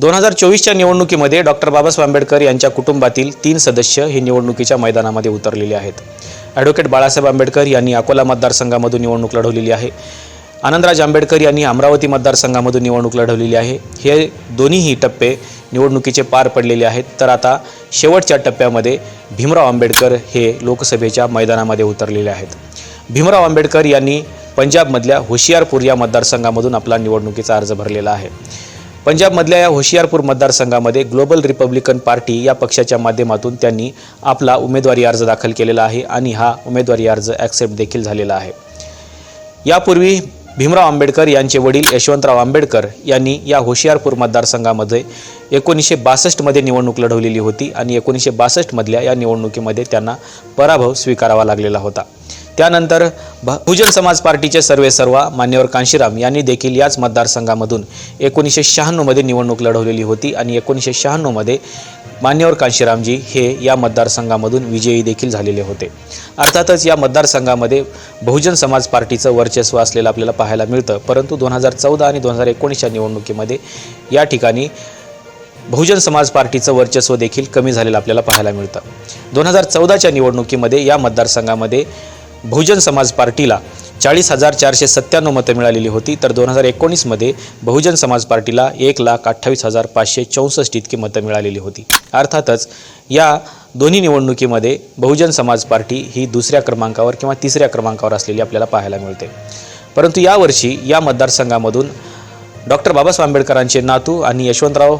दोन हजार चोवीसच्या निवडणुकीमध्ये डॉक्टर बाबासाहेब आंबेडकर यांच्या कुटुंबातील तीन सदस्य हे निवडणुकीच्या मैदानामध्ये उतरलेले आहेत. ॲडव्होकेट बाळासाहेब आंबेडकर यांनी अकोला मतदारसंघामधून निवडणूक लढवलेली आहे. आनंदराज आंबेडकर यांनी अमरावती मतदारसंघामधून निवडणूक लढवलेली आहे. हे दोन्हीही टप्पे निवडणुकीचे पार पडलेले आहेत. तर आता शेवटच्या टप्प्यामध्ये भीमराव आंबेडकर हे लोकसभेच्या मैदानामध्ये उतरलेले आहेत. भीमराव आंबेडकर यांनी पंजाबमधल्या होशियारपूर या मतदारसंघामधून आपला निवडणुकीचा अर्ज भरलेला आहे. पंजाबमधल्या या होशियारपूर मतदारसंघामध्ये ग्लोबल रिपब्लिकन पार्टी या पक्षाच्या माध्यमातून त्यांनी आपला उमेदवारी अर्ज दाखल केलेला आहे आणि हा उमेदवारी अर्ज ॲक्सेप्ट देखील झालेला आहे. यापूर्वी भीमराव आंबेडकर यांचे वडील यशवंतराव आंबेडकर यांनी या होशियारपूर मतदारसंघामध्ये एकोणीसशे बासष्टमध्ये निवडणूक लढवलेली होती आणि एकोणीसशे बासष्टमधल्या या निवडणुकीमध्ये त्यांना पराभव स्वीकारावा लागलेला होता. त्यानंतर बहुजन समाज पार्टीचे सर्वे सर्वा मान्यवर कांशीराम यांनी देखील याच मतदारसंघामधून एकोणीसशे शहाण्णवमध्ये निवडणूक लढवलेली होती आणि एकोणीसशे शहाण्णवमध्ये मान्यवर कांशीरामजी हे या मतदारसंघामधून विजयी देखील झालेले होते. अर्थातच या मतदारसंघामध्ये बहुजन समाज पार्टीचं वर्चस्व असलेलं आपल्याला पाहायला मिळतं. परंतु दोन हजार चौदा आणि दोन हजार एकोणीसच्या निवडणुकीमध्ये या ठिकाणी बहुजन समाज पार्टीचं वर्चस्व देखील कमी झालेलं आपल्याला पाहायला मिळतं. दोन हजार चौदाच्या निवडणुकीमध्ये या मतदारसंघामध्ये बहुजन समाज पार्टीला चाळीस हजार चारशे सत्त्याण्णव मतं मिळालेली होती तर दोन हजार एकोणीसमध्ये बहुजन समाज पार्टीला एक लाख अठ्ठावीस हजार पाचशे चौसष्ट इतकी मतं मिळालेली होती. अर्थातच या दोन्ही निवडणुकीमध्ये बहुजन समाज पार्टी ही दुसऱ्या क्रमांकावर किंवा तिसऱ्या क्रमांकावर असलेली आपल्याला पाहायला मिळते. परंतु यावर्षी या मतदारसंघामधून डॉक्टर बाबासाहेब आंबेडकरांचे नातू आणि यशवंतराव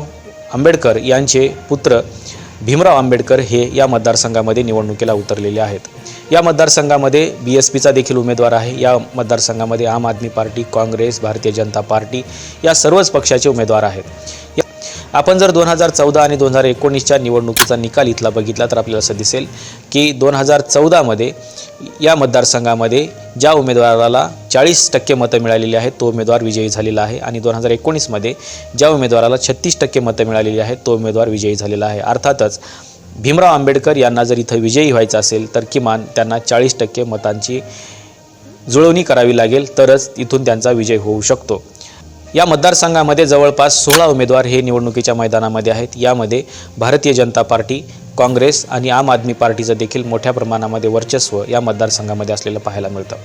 आंबेडकर यांचे पुत्र भीमराव आंबेडकर हे या मतदारसंघामध्ये निवडणुकीला उतरलेले आहेत. या मतदारसंघामध्ये बी एस पीचा देखील उमेदवार आहे. या मतदारसंघामध्ये आम आदमी पार्टी काँग्रेस भारतीय जनता पार्टी या सर्वच पक्षाचे उमेदवार आहेत. या- आपण जर दोन हजार चौदा आणि दोन हजार एकोणीसच्या निवडणुकीचा निकाल इथला बघितला तर आपल्याला असं दिसेल की दोन हजार चौदामध्ये या मतदारसंघामध्ये ज्या उमेदवाराला चाळीस टक्के मतं मिळालेली आहेत तो उमेदवार विजयी झालेला आहे. आणि दोन हजार एकोणीसमध्ये ज्या उमेदवाराला छत्तीस टक्के मतं मिळालेली आहेत तो उमेदवार विजयी झालेला आहे. अर्थातच भीमराव आंबेडकर यांना जर इथं विजयी व्हायचं असेल तर किमान त्यांना चाळीस टक्के मतांची जुळवणी करावी लागेल तरच इथून त्यांचा विजय होऊ शकतो. या मतदारसंघामध्ये जवळपास सोळा उमेदवार हे निवडणुकीच्या मैदानामध्ये आहेत. यामध्ये भारतीय जनता पार्टी काँग्रेस आणि आम आदमी पार्टीचं देखील मोठ्या प्रमाणामध्ये वर्चस्व या मतदारसंघामध्ये असलेलं पाहायला मिळतं.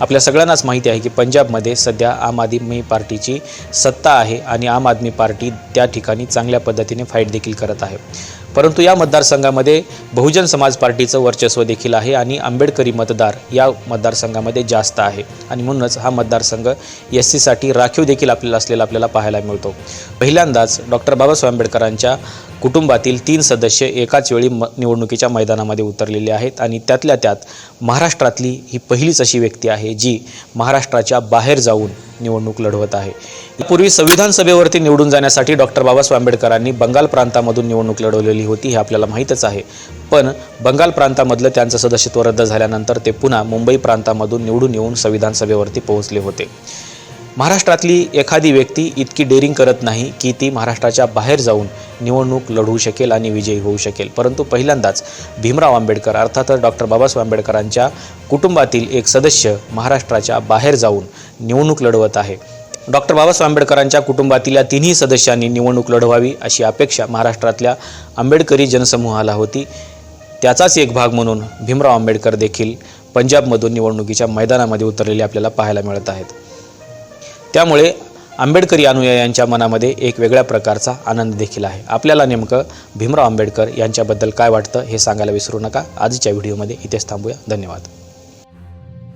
आपल्या सगळ्यांनाच माहिती आहे की पंजाबमध्ये सध्या आम आदमी पार्टीची सत्ता आहे आणि आम आदमी पार्टी त्या ठिकाणी चांगल्या पद्धतीने फाईट देखील करत आहे. परंतु या मतदारसंघामध्ये बहुजन समाज पार्टीचं वर्चस्व देखील आहे आणि आंबेडकरी मतदार या मतदारसंघामध्ये जास्त आहे. आणि म्हणूनच हा मतदारसंघ एस सीसाठी राखीव देखील आपल्याला असलेला आपल्याला पाहायला मिळतो. पहिल्यांदाच डॉक्टर बाबासाहेब आंबेडकरांच्या कुटुंबातील तीन सदस्य एकाच वेळी म निवडणुकीच्या मैदानामध्ये उतरलेले आहेत आणि त्यातल्या त्यात महाराष्ट्रातली ही पहिलीच अशी व्यक्ती आहे जी महाराष्ट्राच्या बाहेर जाऊन निवडणूक लढवत आहे. यापूर्वी संविधान सभेवरती निवडून जाण्यासाठी डॉक्टर बाबासाहेब आंबेडकरांनी बंगाल प्रांतामधून निवडणूक लढवलेली होती हे आपल्याला माहीतच आहे. पण बंगाल प्रांतामधलं त्यांचं सदस्यत्व रद्द झाल्यानंतर ते पुन्हा मुंबई प्रांतामधून निवडून येऊन संविधान सभेवरती पोहोचले होते. महाराष्ट्रातली एखादी व्यक्ती इतकी डेअरिंग करत नाही की ती महाराष्ट्राच्या बाहेर जाऊन निवडणूक लढवू शकेल आणि विजयी होऊ शकेल. परंतु पहिल्यांदाच भीमराव आंबेडकर अर्थातच डॉक्टर बाबासाहेब आंबेडकरांच्या कुटुंबातील एक सदस्य महाराष्ट्राच्या बाहेर जाऊन निवडणूक लढवत आहे. डॉक्टर बाबासाहेब आंबेडकरांच्या कुटुंबातील या तिन्ही सदस्यांनी निवडणूक लढवावी अशी अपेक्षा महाराष्ट्रातल्या आंबेडकरी जनसमूहाला होती. त्याचाच एक भाग म्हणून भीमराव आंबेडकर देखील पंजाबमधून निवडणुकीच्या मैदानामध्ये उतरलेले आपल्याला पाहायला मिळत आहेत. त्यामुळे आंबेडकरी अनुयायांच्या मनामध्ये एक वेगळ्या प्रकारचा आनंद देखील आहे. आपल्याला नेमकं भीमराव आंबेडकर यांच्याबद्दल काय वाटतं हे सांगायला विसरू नका. आजच्या व्हिडिओमध्ये इथेच थांबूया. धन्यवाद.